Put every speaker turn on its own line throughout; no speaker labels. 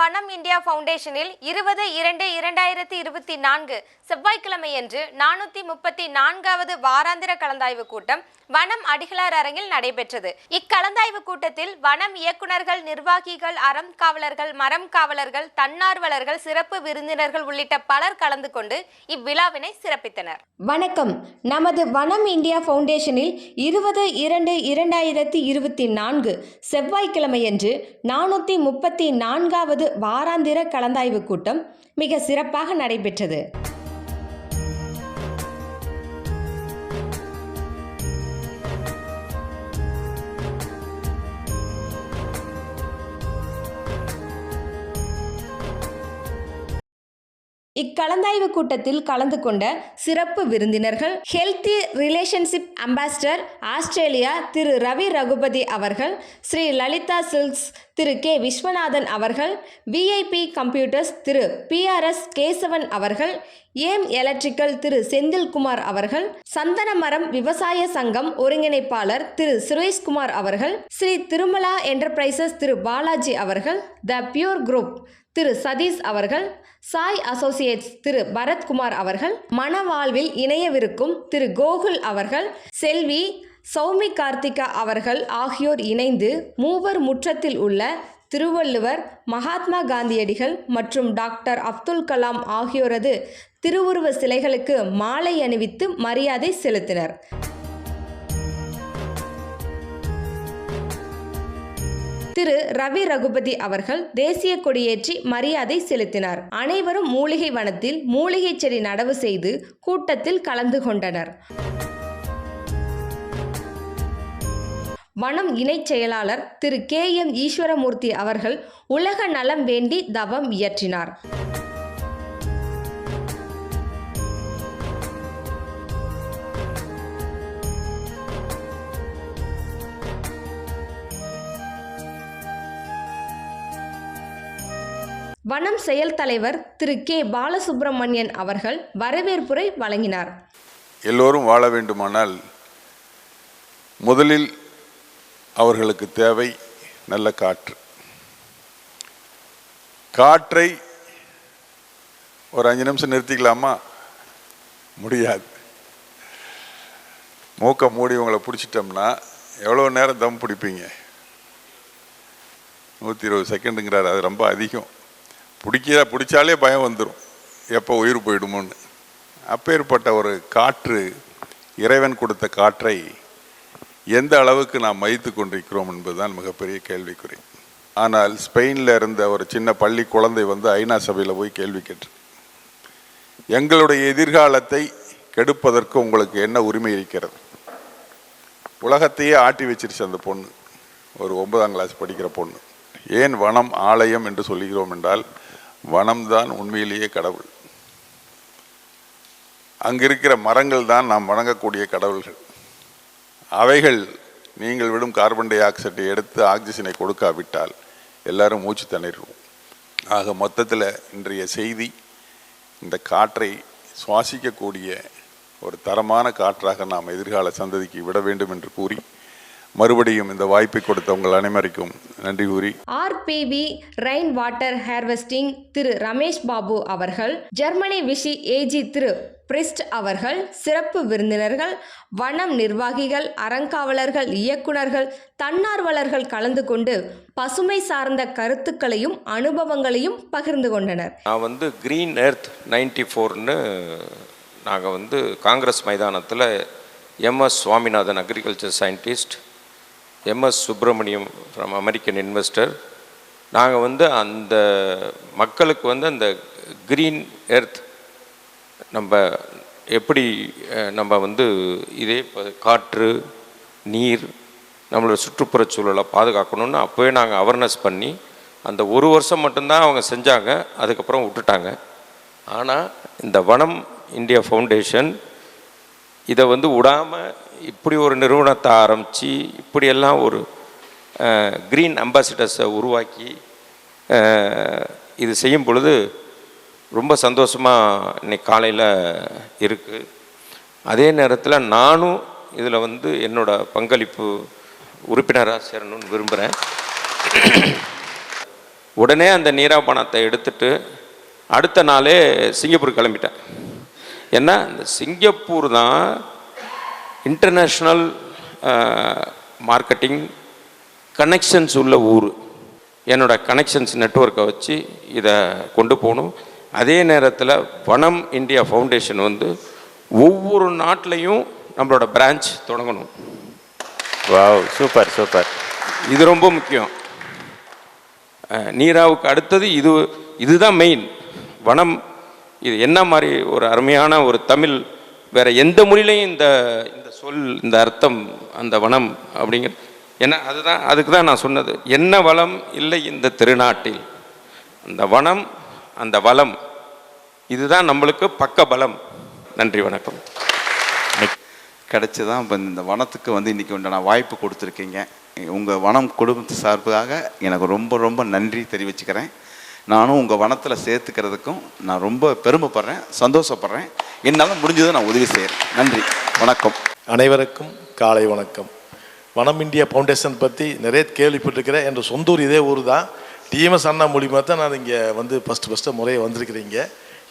வனம் இந்தியா ஃபவுண்டேஷனில் இருபது இரண்டு இரண்டாயிரத்தி இருபத்தி நான்கு செவ்வாய்க்கிழமையன்று நானூற்றி முப்பத்தி நான்காவது வாராந்திர கலந்தாய்வு கூட்டம் வனம் அடிகளார் அரங்கில் நடைபெற்றது. இக்கலந்தாய்வு கூட்டத்தில் வனம் இயக்குனர்கள் நிர்வாகிகள் அறம் காவலர்கள் மரம் காவலர்கள் தன்னார்வலர்கள் சிறப்பு விருந்தினர்கள் உள்ளிட்ட பலர் கலந்து கொண்டு இவ்விழாவினை சிறப்பித்தனர்.
வணக்கம். நமது வனம் இந்தியா ஃபவுண்டேஷனில் இருபது இரண்டு இரண்டாயிரத்தி இருபத்தி நான்கு செவ்வாய்க்கிழமையன்று நானூற்றி முப்பத்தி நான்காவது வாராந்திர கலந்தாய்வு கூட்டம் மிக சிறப்பாக நடைபெற்றது. இக்கலந்தாய்வு கூட்டத்தில் கலந்து கொண்ட சிறப்பு விருந்தினர்கள் ஹெல்த்தி ரிலேஷன்ஷிப் அம்பாசிடர் ஆஸ்திரேலியா திரு ரவி ரகுபதி அவர்கள் ஸ்ரீ லலிதா சில்க்ஸ் திரு கே விஸ்வநாதன் அவர்கள் விஐபி கம்ப்யூட்டர்ஸ் திரு பிஆர்எஸ் கேசவன் அவர்கள் ஏம் எலக்ட்ரிக்கல் திரு செந்தில்குமார் அவர்கள் சந்தனமரம் விவசாய சங்கம் ஒருங்கிணைப்பாளர் திரு சுரேஷ்குமார் அவர்கள் ஸ்ரீ திருமலா என்டர்பிரைசஸ் திரு பாலாஜி அவர்கள் the pure group Thiru Sathish அவர்கள் சாய் அசோசியேட்ஸ் திரு பரத்குமார் அவர்கள் மணவாழ்வில் இணையவிருக்கும் திரு கோகுல் அவர்கள் செல்வி சௌமி கார்த்திகா அவர்கள் ஆகியோர் இணைந்து மூவர் முற்றத்தில் உள்ள திருவள்ளுவர் மகாத்மா காந்தியடிகள் மற்றும் டாக்டர் அப்துல் கலாம் ஆகியோரது திருவுருவ சிலைகளுக்கு மாலை அணிவித்து மரியாதை செலுத்தினர். திரு ரவி ரகுபதி அவர்கள் தேசிய கொடியேற்றி மரியாதை செலுத்தினார். அனைவரும் மூலிகை வனத்தில் மூலிகை செடி நடவு செய்து கூட்டத்தில் கலந்து கொண்டனர். வனம் இணைச் செயலாளர் திரு கே எம் ஈஸ்வரமூர்த்தி அவர்கள் உலக நலம் வேண்டி தவம் இயற்றினார். வனம் செயல் தலைவர் திரு கே. பாலசுப்பிரமணியன் அவர்கள் வரவேற்புரை வழங்கினார்.
எல்லோரும் வாழ வேண்டுமானால் முதலில் அவர்களுக்கு தேவை நல்ல காற்று. காற்றை ஒரு அஞ்சு நிமிஷம் நிறுத்திக்கலாமா? முடியாது. மூக்கை மூடி உங்களை பிடிச்சிட்டோம்னா எவ்வளோ நேரம் தம் பிடிப்பீங்க? நூற்றி இருபது செகண்டுங்கிறார் அது ரொம்ப அதிகம். பிடிக்க பிடிச்சாலே பயம் வந்துடும் எப்போ உயிர் போயிடுமோன்னு. அப்பேற்பட்ட ஒரு காற்று இறைவன் கொடுத்த காற்றை எந்த அளவுக்கு நாம் மதித்து கொண்டிருக்கிறோம் என்பதுதான் மிகப்பெரிய கேள்விக்குறி. ஆனால் ஸ்பெயினில் இருந்த ஒரு சின்ன பள்ளி குழந்தை வந்து ஐநா சபையில் போய் கேள்வி கேட்டு எங்களுடைய எதிர்காலத்தை கெடுப்பதற்கு உங்களுக்கு என்ன உரிமை இருக்கிறது? உலகத்தையே ஆட்டி வச்சிருச்சு அந்த பொண்ணு. ஒரு ஒன்பதாம் கிளாஸ் படிக்கிற பொண்ணு. ஏன் வனம் ஆலயம் என்று சொல்லுகிறோம் என்றால் வனம்தான் உண்மையிலேயே கடவுள். அங்கிருக்கிற மரங்கள் தான் நாம் வணங்கக்கூடிய கடவுள்கள். அவைகள் நீங்கள் விடும் கார்பன் டை ஆக்சைடை எடுத்து ஆக்சிஜனை கொடுக்காவிட்டால் எல்லாரும் மூச்சு திணறிடுவோம். ஆக மொத்தத்தில் இன்றைய செய்தி இந்த காற்றை சுவாசிக்கக்கூடிய ஒரு தரமான காற்றாக நாம் எதிர்கால சந்ததிக்கு விட வேண்டும் என்று கூறி மறுபடியும் இந்த வாய்ப்பை கொடுத்த உங்கள் அனைவருக்கும் நன்றி கூறி
ஆர்பிவி ரெயின் வாட்டர் ஹார்வெஸ்டிங் திரு ரமேஷ் பாபு அவர்கள் ஜெர்மனி விஷி ஏஜி திரு பிரிஸ்ட் அவர்கள் சிறப்பு விருந்தினர்கள் வனம் நிர்வாகிகள் அறங்காவலர்கள் இயக்குனர்கள் தன்னார்வலர்கள் கலந்து கொண்டு பசுமை சார்ந்த கருத்துக்களையும் அனுபவங்களையும் பகிர்ந்து கொண்டனர்.
நான் வந்து க்ரீன் எர்த் நைன்டி ஃபோர்னு நாங்கள் வந்து காங்கிரஸ் மைதானத்தில் MS Swaminathan agriculture scientist MS Subramaniam from American investor நாங்கள் வந்து அந்த மக்களுக்கு வந்து அந்த க்ரீன் எர்த் நம்ம எப்படி நம்ம வந்து இதே காற்று நீர் நம்மளோட சுற்றுப்புறச் சூழலை பாதுகாக்கணும்னு அப்போவே நாங்கள் அவேர்னஸ் பண்ணி அந்த ஒரு வருஷம் மட்டும்தான் அவங்க செஞ்சாங்க அதுக்கப்புறம் விட்டுட்டாங்க. ஆனால் இந்த வனம் இந்தியா ஃபவுண்டேஷன் இதை வந்து விடாமல் இப்படி ஒரு நிறுவனத்தை ஆரம்பித்து இப்படியெல்லாம் ஒரு க்ரீன் அம்பாசிடர்ஸை உருவாக்கி இது செய்யும் பொழுது ரொம்ப சந்தோஷமாக இன்னைக்கு காலையில் இருக்குது அதே நேரத்தில் நானும் இதில் வந்து என்னோடய பங்களிப்பு உறுப்பினராக சேரணும்னு விரும்புகிறேன் உடனே அந்த நீரா பணத்தை எடுத்துட்டு அடுத்த நாளே சிங்கப்பூர் கிளம்பிட்டேன். ஏன்னா இந்த சிங்கப்பூர் தான் இன்டர்நேஷ்னல் மார்க்கெட்டிங் கனெக்ஷன்ஸ் உள்ள ஊர். என்னோட கனெக்ஷன்ஸ் நெட்வொர்க்கை வச்சு இதை கொண்டு போகணும். அதே நேரத்தில் வனம் இந்தியா ஃபவுண்டேஷன் வந்து ஒவ்வொரு நாட்டிலையும் நம்மளோட பிரான்ச் தொடங்கணும்.
வாவ் சூப்பர் சூப்பர்
இது ரொம்ப முக்கியம். நீராவுக்கு அடுத்தது இது இதுதான் மெயின் வனம் இது என்ன மாதிரி ஒரு அருமையான ஒரு தமிழ் வேற எந்த மொழியிலையும் இந்த சொல் இந்த அர்த்தம் அந்த வனம் அப்படிங்கிற ஏன்னா அதுதான் அதுக்கு தான் நான் சொன்னது. என்ன வளம் இல்லை இந்த திருநாட்டில்? அந்த வனம் அந்த வளம். இதுதான் நம்மளுக்கு பக்க பலம். நன்றி வணக்கம்.
கிடச்சி தான் இப்போ இந்த வனத்துக்கு வந்து இன்றைக்கி உண்டான வாய்ப்பு கொடுத்துருக்கீங்க. உங்கள் வனம் குடும்பத்து சார்பாக எனக்கு ரொம்ப ரொம்ப நன்றி தெரிவிச்சுக்கிறேன். நானும் உங்கள் வனத்தில் சேர்த்துக்கிறதுக்கும் நான் ரொம்ப பெருமைப்படுறேன் சந்தோஷப்படுறேன். என்னால் முடிஞ்சதை நான் உதவி செய்கிறேன் நன்றி வணக்கம்.
அனைவருக்கும் காலை வணக்கம். வனம் இந்தியா ஃபவுண்டேஷன் பற்றி நிறைய கேள்விப்பட்டிருக்கிறேன். என்ற சொந்த ஊர் இதே ஊர் தான். டிஎம்எஸ் அண்ணா மூலிமா தான் நான் இங்கே வந்து ஃபஸ்ட்டு ஃபஸ்ட்டு முறையை வந்திருக்கிறீங்க.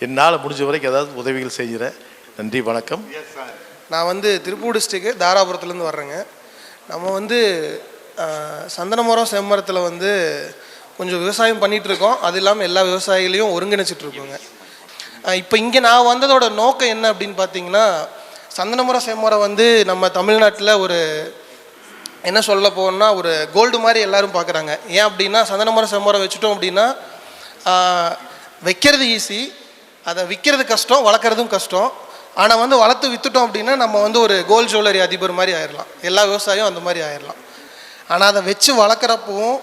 என்னால் முடிஞ்ச வரைக்கும் ஏதாவது உதவிகள் செய்கிறேன். நன்றி வணக்கம்.
நான் வந்து திருப்பூர் டிஸ்ட்ரிக்கு தாராபுரத்துலேருந்து வர்றேங்க. நம்ம வந்து சந்தனமரம் செம்மரத்தில் வந்து கொஞ்சம் விவசாயம் பண்ணிகிட்ருக்கோம் இருக்கோம். அது இல்லாமல் எல்லா விவசாயிகளையும் ஒருங்கிணைச்சிட்ருக்கோங்க இப்போ இங்கே நான் வந்ததோட நோக்கம் என்ன அப்படின்னு பார்த்தீங்கன்னா சந்தனமுறை செம்முறை வந்து நம்ம தமிழ்நாட்டில் ஒரு என்ன சொல்ல போகணும்னா ஒரு கோல்டு மாதிரி எல்லாரும் பார்க்குறாங்க. ஏன் அப்படின்னா சந்தனமரம் செம்முறை வச்சுட்டோம் அப்படின்னா வைக்கிறது ஈஸி அதை விற்கிறது கஷ்டம் வளர்க்குறதும் கஷ்டம். ஆனால் வந்து வளர்த்து விற்றுட்டோம் அப்படின்னா நம்ம வந்து ஒரு கோல்டு ஜுவல்லரி அதிபர் மாதிரி ஆயிடலாம் எல்லா விவசாயம் அந்த மாதிரி ஆயிடலாம் ஆனால் அதை வச்சு வளர்க்குறப்பவும்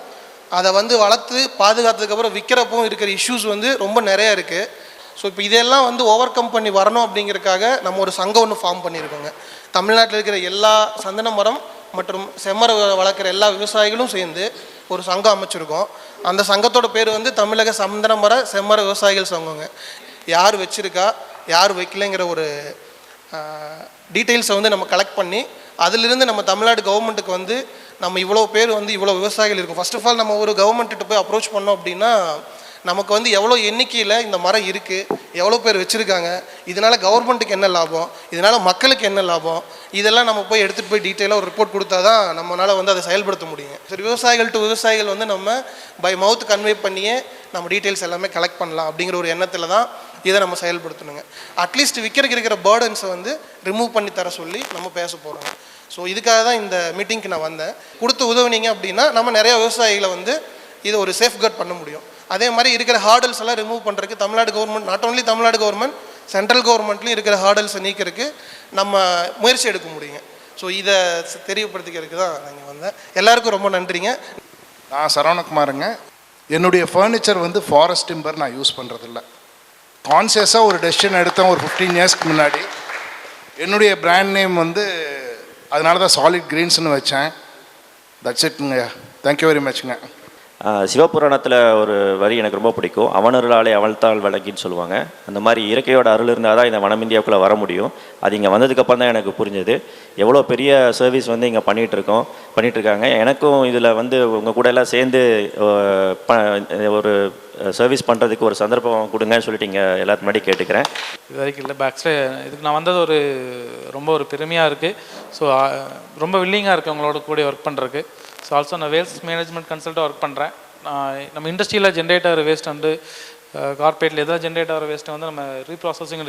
அதை வந்து வளர்த்து பாதுகாத்ததுக்கப்புறம் விற்கிறப்பவும் இருக்கிற இஷ்யூஸ் வந்து ரொம்ப நிறைய இருக்குது ஸோ இப்போ இதெல்லாம் வந்து ஓவர் கம் பண்ணி வரணும் அப்படிங்கிறதுக்காக நம்ம ஒரு சங்கம் ஒன்று ஃபார்ம் பண்ணியிருக்கோங்க. தமிழ்நாட்டில் இருக்கிற எல்லா சந்தன மரம் மற்றும் செம்மர வளர்க்குற எல்லா விவசாயிகளும் சேர்ந்து ஒரு சங்கம் அமைச்சிருக்கோம். அந்த சங்கத்தோட பேர் வந்து தமிழக சந்தன மர செம்மர விவசாயிகள் சங்கங்க. யார் வச்சிருக்கா யார் வைக்கலைங்கிற ஒரு டீட்டெயில்ஸை வந்து நம்ம கலெக்ட் பண்ணி அதிலிருந்து நம்ம தமிழ்நாடு கவர்மெண்ட்டுக்கு வந்து நம்ம இவ்வளோ பேர் வந்து இவ்வளோ விவசாயிகள் இருக்கும். ஃபஸ்ட் ஆஃப் ஆல் நம்ம ஒரு கவர்மெண்ட்டு போய் அப்ரோச் பண்ணோம் அப்படின்னா நமக்கு வந்து எவ்வளோ எண்ணிக்கையில் இந்த மரம் இருக்குது எவ்வளோ பேர் வச்சுருக்காங்க இதனால் கவர்மெண்ட்டுக்கு என்ன லாபம் இதனால் மக்களுக்கு என்ன லாபம் இதெல்லாம் நம்ம போய் எடுத்துகிட்டு போய் டீட்டெயிலாக ஒரு ரிப்போர்ட் கொடுத்தா தான் நம்மளால் வந்து அதை செயல்படுத்த முடியும். சரி விவசாயிகள் டு விவசாயிகள் வந்து நம்ம பை மவுத் கன்வே பண்ணியே நம்ம டீட்டெயில்ஸ் எல்லாமே கலெக்ட் பண்ணலாம் அப்படிங்கிற ஒரு எண்ணத்தில் தான் இதை நம்ம செயல்படுத்தணுங்க. அட்லீஸ்ட் விற்கிறக்கு இருக்கிற பேர்டன்ஸை வந்து ரிமூவ் பண்ணி தர சொல்லி நம்ம பேச போகிறோம் ஸோ இதுக்காக தான் இந்த மீட்டிங்க்கு நான் வந்தேன். கொடுத்து உதவுனீங்க அப்படின்னா நம்ம நிறைய விவசாயிகளை வந்து இதை ஒரு சேஃப்கார்ட் பண்ண முடியும். அதே மாதிரி இருக்கிற ஹார்டல்ஸ் எல்லாம் ரிமூவ் பண்ணுறதுக்கு Tamil Nadu government not only Tamil Nadu government central கவர்மெண்ட்லையும் இருக்கிற ஹார்டல்ஸை நீக்கிறதுக்கு நம்ம முயற்சி எடுக்க முடியுங்க. ஸோ இதை தெரியப்படுத்திக்கிறதுக்கு தான் நாங்கள் வந்தேன். எல்லாருக்கும் ரொம்ப நன்றிங்க.
நான் சரவணகுமாருங்க. என்னுடைய ஃபர்னிச்சர் வந்து ஃபாரஸ்ட் டிம்பர் நான் யூஸ் பண்ணுறதில்ல கான்சியஸாக ஒரு டெசிஷன் எடுத்தேன் ஒரு ஃபிஃப்டீன் இயர்ஸ்க்கு முன்னாடி. என்னுடைய பிராண்ட் நேம் வந்து அதனால தான் சாலிட் க்ரீன்ஸ்னு வச்சேன். தட்ஸ் இட்ங்க தேங்க்யூ வெரி மச்ங்க
சிவபுராணத்தில் ஒரு வரி எனக்கு ரொம்ப பிடிக்கும். அவனருளாலே அவள்தாள் விளக்கின்னு சொல்லுவாங்க. அந்த மாதிரி இயற்கையோட அருள் இருந்தால் தான் இந்த வனம் இந்தியாவுக்குள்ளே வர முடியும். அது இங்கே வந்ததுக்கப்புறம் தான் எனக்கு புரிஞ்சது. எவ்வளோ பெரிய சர்வீஸ் வந்து இங்கே பண்ணிகிட்டு இருக்கோம் எனக்கும் இதில் வந்து உங்கள் கூட எல்லாம் சேர்ந்து ப- ஒரு சர்வீஸ் பண்ணுறதுக்கு ஒரு சந்தர்ப்பம் கொடுங்கன்னு சொல்லிட்டு இங்கே எல்லாத்து முன்னாடி கேட்டுக்கிறேன்.
இது வரைக்கும் இல்லை பேக்ஸில் இதுக்கு நான் வந்தது ஒரு ரொம்ப ஒரு பெருமையாக இருக்குது ஸோ ரொம்ப வில்லிங்காக இருக்குது உங்களோட கூட ஒர்க் பண்ணுறதுக்கு ஸோ ஆல்சோ நான் வேஸ்ட் மேனேஜ்மெண்ட் கன்சல்ட்டாக ஒர்க் பண்ணுறேன் நம்ம இண்டஸ்ட்ரியில் ஜென்ரேட் ஆகிற வேஸ்ட் வந்து கார்பரேட்டில் எதாவது ஜென்ரேட் ஆகிற வேஸ்ட்டை வந்து நம்ம ரீப்ராசஸிங்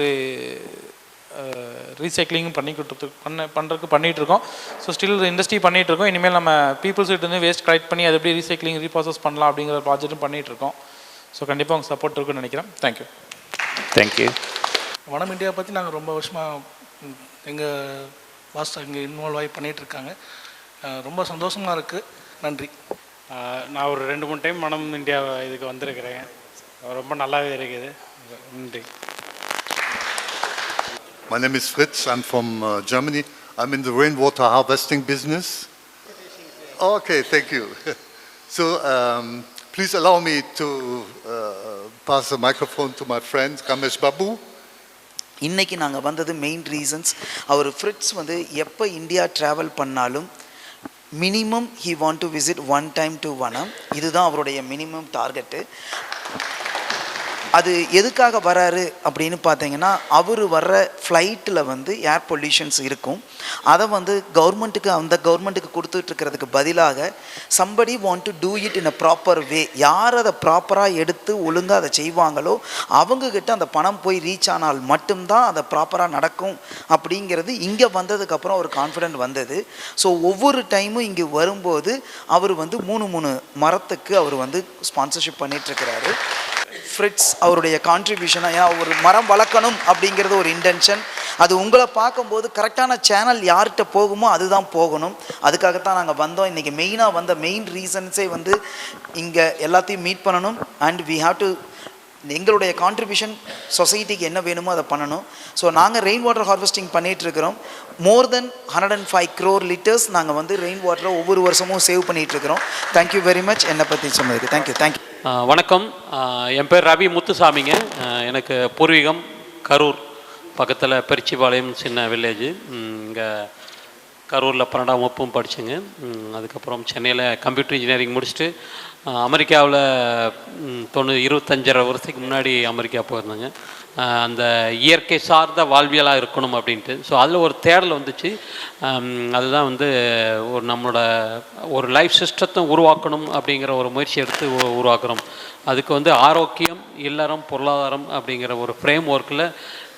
ரீசைக்ளிங் பண்ணி கொடுத்து பண்ண பண்ணுறதுக்கு பண்ணிகிட்டு இருக்கோம். ஸோ ஸ்டில் இண்டஸ்ட்ரி பண்ணிகிட்டு இருக்கோம். இனிமேல் நம்ம பீப்புள்ஸ் கிட்ட இருந்து வேஸ்ட் கலெக்ட் பண்ணி அது எப்படி ரீசைக்ளிங் ரீப்ராசஸ் பண்ணலாம் அப்படிங்கிற ப்ராஜெக்ட்டும் பண்ணிகிட்டு இருக்கோம். ஸோ கண்டிப்பாக உங்கள் சப்போர்ட் இருக்குன்னு நினைக்கிறேன். தேங்க்யூ
தேங்க்யூ
வனம் இந்தியா பற்றி நாங்கள் ரொம்ப வருஷமாக எங்கள் வாஸ்து இங்கே இன்வால்வ் ஆகி பண்ணிகிட்டு இருக்காங்க. அஹ் ரொம்ப சந்தோஷமாக இருக்குது நன்றி
நான் ஒரு ரெண்டு மூணு டைம் மனம் இந்தியா இதுக்கு வந்திருக்கிறேன் ரொம்ப நல்லாவே இருக்குது நன்றி
My name is Fritz. I'm from uh, Germany. I'm in the rainwater harvesting business. Okay, thank you. so um, please allow me to uh, pass the microphone to my friend Ramesh Babu.
இன்னைக்கு நாங்கள் வந்தது main reasons அவர் Fritz வந்து எப்போ India travel பண்ணாலும் minimum he want to visit one time to வனம் இதுதான் அவருடைய minimum target அது எதுக்காக வராரு அப்படின்னு பார்த்தீங்கன்னா அவர் வர்ற ஃப்ளைட்டில் வந்து ஏர் பொல்யூஷன்ஸ் இருக்கும். அதை வந்து கவர்மெண்ட்டுக்கு அந்த கவர்மெண்ட்டுக்கு கொடுத்துட்ருக்கிறதுக்கு பதிலாக somebody want to do it in a proper way யார் அதை ப்ராப்பராக எடுத்து ஒழுங்காக அதை செய்வாங்களோ அவங்கக்கிட்ட அந்த பணம் போய் ரீச் ஆனால் மட்டும்தான் அதை ப்ராப்பராக நடக்கும் அப்படிங்கிறது இங்கே வந்ததுக்கப்புறம் ஒரு கான்ஃபிடென்ட் வந்தது. ஸோ ஒவ்வொரு டைமும் இங்கே வரும்போது அவர் வந்து மூணு மூணு மரத்துக்கு அவர் வந்து ஸ்பான்சர்ஷிப் பண்ணிகிட்ருக்கிறாரு ஃப்ரிட்ஸ் அவருடைய கான்ட்ரிபியூஷனாக ஏன்னா ஒரு மரம் வளர்க்கணும் அப்படிங்கிறது ஒரு இன்டென்ஷன் அது உங்களை பார்க்கும்போது கரெக்டான சேனல் யார்கிட்ட போகுமோ அதுதான் போகணும். அதுக்காகத்தான் நாங்கள் வந்தோம். இன்றைக்கி மெயினாக வந்த மெயின் ரீசன்ஸே வந்து இங்கே எல்லாத்தையும் மீட் பண்ணணும். அண்ட் வி ஹாவ் டு எங்களுடைய கான்ட்ரிபியூஷன் சொசைட்டிக்கு என்ன வேணுமோ அதை பண்ணணும். ஸோ நாங்கள் rain water harvesting பண்ணிகிட்ருக்கிறோம் more than hundred and five crore litres நாங்கள் வந்து ரெயின் வாட்டரை ஒவ்வொரு வருஷமும் சேவ் பண்ணிகிட்ருக்கிறோம் தேங்க்யூ வெரி மச் என்னை பற்றி சொன்னதுக்கு. தேங்க்யூ தேங்க்யூ
வணக்கம். என் பேர் ரவி முத்துசாமிங்க. எனக்கு பூர்வீகம் கரூர் பக்கத்தில் பெருச்சிபாளையம் சின்ன வில்லேஜ் இங்கே கரூரில் பன்னெண்டாம் வகுப்பும் படித்தேங்க அதுக்கப்புறம் சென்னையில் கம்ப்யூட்டர் இன்ஜினியரிங் முடிச்சுட்டு அமெரிக்காவில் தொண்ணூறு இருபத்தஞ்சரை வருஷத்துக்கு முன்னாடி அமெரிக்கா போயிருந்தேங்க. அந்த இயற்கை சார்ந்த வாழ்வியலாக இருக்கணும் அப்படின்ட்டு. ஸோ அதில் ஒரு தேடல் வந்துச்சு. அதுதான் வந்து ஒரு நம்மளோட ஒரு லைஃப் சிஸ்டத்தை உருவாக்கணும் அப்படிங்கிற ஒரு முயற்சி எடுத்து உருவாக்குறோம். அதுக்கு வந்து ஆரோக்கியம் இல்லறம் பொருளாதாரம் அப்படிங்கிற ஒரு ஃப்ரேம் ஒர்க்கில்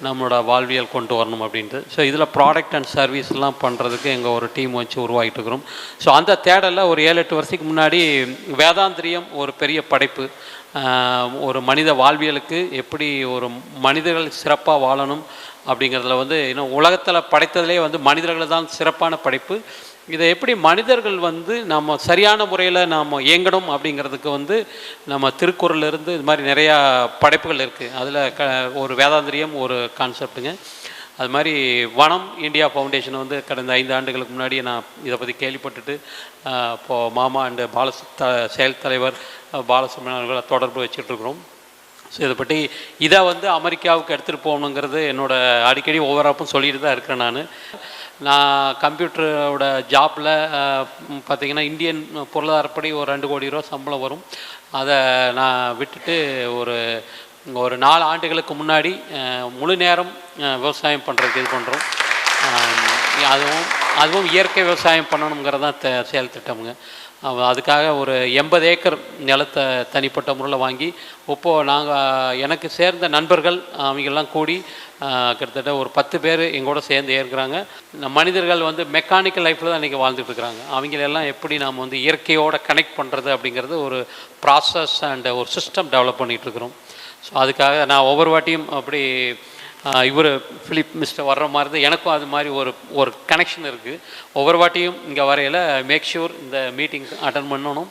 நம்மளோட வாழ்வியல் கொண்டு வரணும் அப்படின்ட்டு. ஸோ இதில் ப்ராடக்ட் அண்ட் சர்வீஸ்லாம் பண்ணுறதுக்கு எங்கள் ஒரு டீம் வச்சு உருவாகிட்டு இருக்கிறோம் ஸோ அந்த தேடலில் ஒரு ஏழு எட்டு வருஷத்துக்கு முன்னாடி வேதாந்திரியம் ஒரு பெரிய படைப்பு. ஒரு மனித வாழ்வியலுக்கு எப்படி ஒரு மனிதர்கள் சிறப்பாக வாழணும் அப்படிங்கிறதுல வந்து இன்னும் உலகத்தில் படைத்ததுலேயே வந்து மனிதர்கள் தான் சிறப்பான படைப்பு. இதை எப்படி மனிதர்கள் வந்து நம்ம சரியான முறையில் நாம் இயங்கணும் அப்படிங்கிறதுக்கு வந்து நம்ம திருக்குறள்லேருந்து இது மாதிரி நிறையா படைப்புகள் இருக்குது அதில் க ஒரு வேதாந்திரியம் ஒரு கான்செப்ட்டுங்க. அது மாதிரி வனம் இந்தியா ஃபவுண்டேஷன் வந்து கடந்த ஐந்து ஆண்டுகளுக்கு முன்னாடி நான் இதை பற்றி கேள்விப்பட்டுட்டு இப்போது மாமா அண்டு பால த செயல் தலைவர் அஹ், பாலசுப்ரமணியன் அவர்களை தொடர்பு வச்சுட்ருக்குறோம் ஸோ இதை பற்றி இதை வந்து அமெரிக்காவுக்கு எடுத்துகிட்டு போகணுங்கிறது என்னோட அடிக்கடி ஓவராப்பும் சொல்லிட்டு தான் இருக்கிறேன் நான். நான் கம்ப்யூட்டரோட ஜாப்பில் பார்த்திங்கன்னா இந்தியன் பொருளாதாரப்படி ஒரு ரெண்டு கோடி ரூபா சம்பளம் வரும். அதை நான் விட்டுட்டு ஒரு ஒரு நாலு ஆண்டுகளுக்கு முன்னாடி முழு நேரம் விவசாயம் பண்ணுறதுக்கு இது பண்ணுறோம் அதுவும் அதுவும் இயற்கை விவசாயம் பண்ணணுங்கிறது தான் செயல் திட்டமுங்க. அதுக்காக ஒரு எண்பது ஏக்கர் நிலத்தை தனிப்பட்ட முறையில் வாங்கி இப்போது நாங்கள் எனக்கு சேர்ந்த நண்பர்கள் அவங்கெல்லாம் கூடி கிட்டத்தட்ட ஒரு பத்து பேர் எங்கூட சேர்ந்து ஏற்கிறாங்க. மனிதர்கள் வந்து மெக்கானிக்கல் லைஃப்பில் தான் இன்றைக்கி வாழ்ந்துட்டுருக்குறாங்க அவங்களெல்லாம் எப்படி நாம் வந்து இயற்கையோடு கனெக்ட் பண்ணுறது அப்படிங்கிறது ஒரு ப்ராசஸ் அண்ட் ஒரு சிஸ்டம் டெவலப் பண்ணிகிட்ருக்குறோம் ஸோ அதுக்காக நான் ஒவ்வொரு வாட்டியும் அப்படி இவர் ஃபிலிப் மிஸ்டர் வர்ற மாதிரி தான் எனக்கும் அது மாதிரி ஒரு ஒரு கனெக்ஷன் இருக்குது ஒவ்வொரு வாட்டியும் இங்கே வரையில் மேக் ஷூர் இந்த மீட்டிங் அட்டன் பண்ணணும்.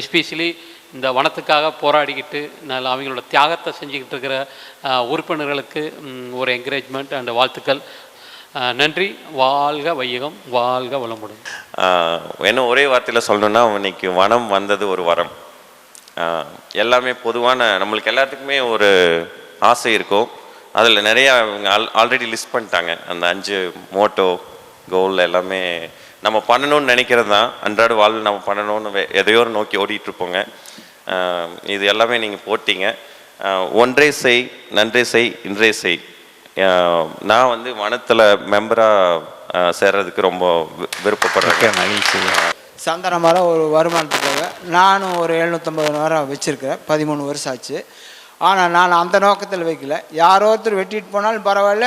எஸ்பெஷலி இந்த வனத்துக்காக போராடிக்கிட்டு நான் அவங்களோட தியாகத்தை செஞ்சுக்கிட்டு இருக்கிற உறுப்பினர்களுக்கு ஒரு என்கரேஜ்மெண்ட் அண்ட் வாழ்த்துக்கள். நன்றி. வாழ்க வையகம். வாழ்க வளமுடன்.
என்ன ஒரே வார்த்தையில் சொல்லணும்னா இன்னைக்கு வனம் வந்தது ஒரு வரம். எல்லாமே பொதுவான நம்மளுக்கு எல்லாத்துக்குமே ஒரு ஆசை இருக்கும். அதில் நிறையா இவங்க ஆல் ஆல்ரெடி லிஸ்ட் பண்ணிட்டாங்க. அந்த அஞ்சு மோட்டோ கோல் எல்லாமே நம்ம பண்ணணும்னு நினைக்கிறது தான். அன்றாட வாழ்வில் நம்ம பண்ணணும்னு வே- எதையோ நோக்கி ஓடிட்டு இருப்போங்க ஆஹ் இது எல்லாமே நீங்கள் போட்டீங்க. ஒன்றே செய் நன்றே செய் இன்றே செய். நான் வந்து வனத்தில் மெம்பராக சேர்றதுக்கு ரொம்ப வி- விருப்பப்படுறேன். மகிழ்ச்சி.
சந்தன மரம் ஒரு வருமானத்துக்காக நானும் ஒரு எழுநூற்றம்பது மரம் வச்சுருக்கிறேன் பதிமூணு வருஷம் ஆச்சு. ஆனால் நான் அந்த நோக்கத்தில் வைக்கல. யாரோ ஒருத்தர் வெட்டிட்டு போனாலும் பரவாயில்ல.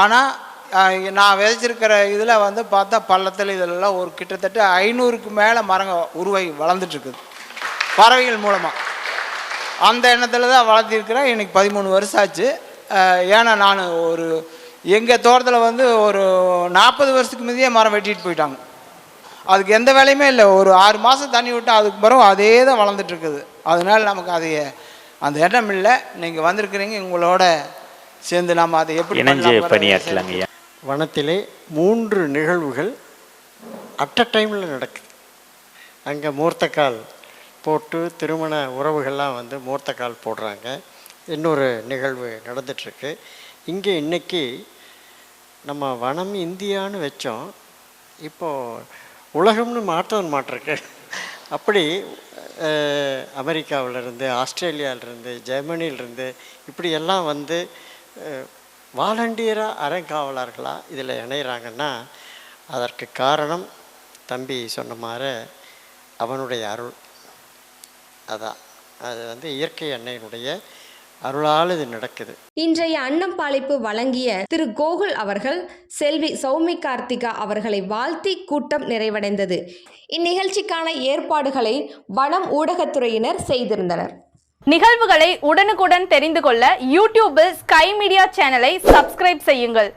ஆனால் நான் விதைச்சிருக்கிற இதில் வந்து பார்த்தா பள்ளத்தில் இதிலெல்லாம் ஒரு கிட்டத்தட்ட ஐநூறுக்கு மேலே மரங்க உருவாகி வளர்ந்துட்டுருக்குது. பறவைகள் மூலமாக அந்த எண்ணத்தில் தான் வளர்த்திருக்கிறேன். எனக்கு பதிமூணு வருஷம் ஆச்சு. ஏன்னா நான் ஒரு எங்கள் தோட்டத்தில் வந்து ஒரு நாற்பது வருஷத்துக்கு முந்தையே மரம் வெட்டிட்டு போயிட்டாங்க. அதுக்கு எந்த வேலையுமே இல்லை. ஒரு ஆறு மாதம் தண்ணி விட்டால் அதுக்கு பிறகு அதே தான் வளர்ந்துட்டுருக்குது. அதனால் அதனால நமக்கு அதையே அந்த எண்ணம் இல்லை நீங்கள் வந்திருக்கிறீங்க உங்களோட சேர்ந்து நாம் அதை எப்படி
இணைஞ்சு பணியாற்றலாங்க ஐயா. வனத்திலே மூன்று நிகழ்வுகள் அட் அ டைமில் நடக்குது. அங்கே மூர்த்தக்கால் போட்டு திருமண உறவுகள்லாம் வந்து மூர்த்தக்கால் போடுறாங்க. இன்னொரு நிகழ்வு நடந்துட்டுருக்கு. இங்கே இன்னைக்கு நம்ம வனம் இந்தியான்னு வச்சோம். இப்போது உலகம்னு மாற்றம் மாட்டிருக்கு அப்படி அஹ், அமெரிக்காவிலிருந்து ஆஸ்திரேலியாவிலிருந்து ஜெர்மனியிலிருந்து இப்படி எல்லாம் வந்து வாலண்டியராக அறங்காவலர்களாக இதில் இணைகிறாங்கன்னா அதற்கு காரணம் தம்பி சொன்ன மாதிரி அவனுடைய அருள். அதான். அது வந்து இயற்கை அன்னையினுடைய அருளால் இது நடக்குது.
இன்றைய அன்னம் பாலிப்பு வழங்கிய திரு கோகுல் அவர்கள் செல்வி சௌமி கார்த்திகா அவர்களை வாழ்த்தி கூட்டம் நிறைவடைந்தது. இந்நிகழ்ச்சிக்கான ஏற்பாடுகளை வனம் ஊடகத்துறையினர் செய்திருந்தனர்.
நிகழ்வுகளை உடனுக்குடன் தெரிந்து கொள்ள யூடியூபில் ஸ்கை மீடியா சேனலை சப்ஸ்கிரைப் செய்யுங்கள்.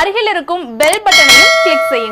அருகில் இருக்கும் பெல் பட்டனையும் கிளிக் செய்யுங்கள்.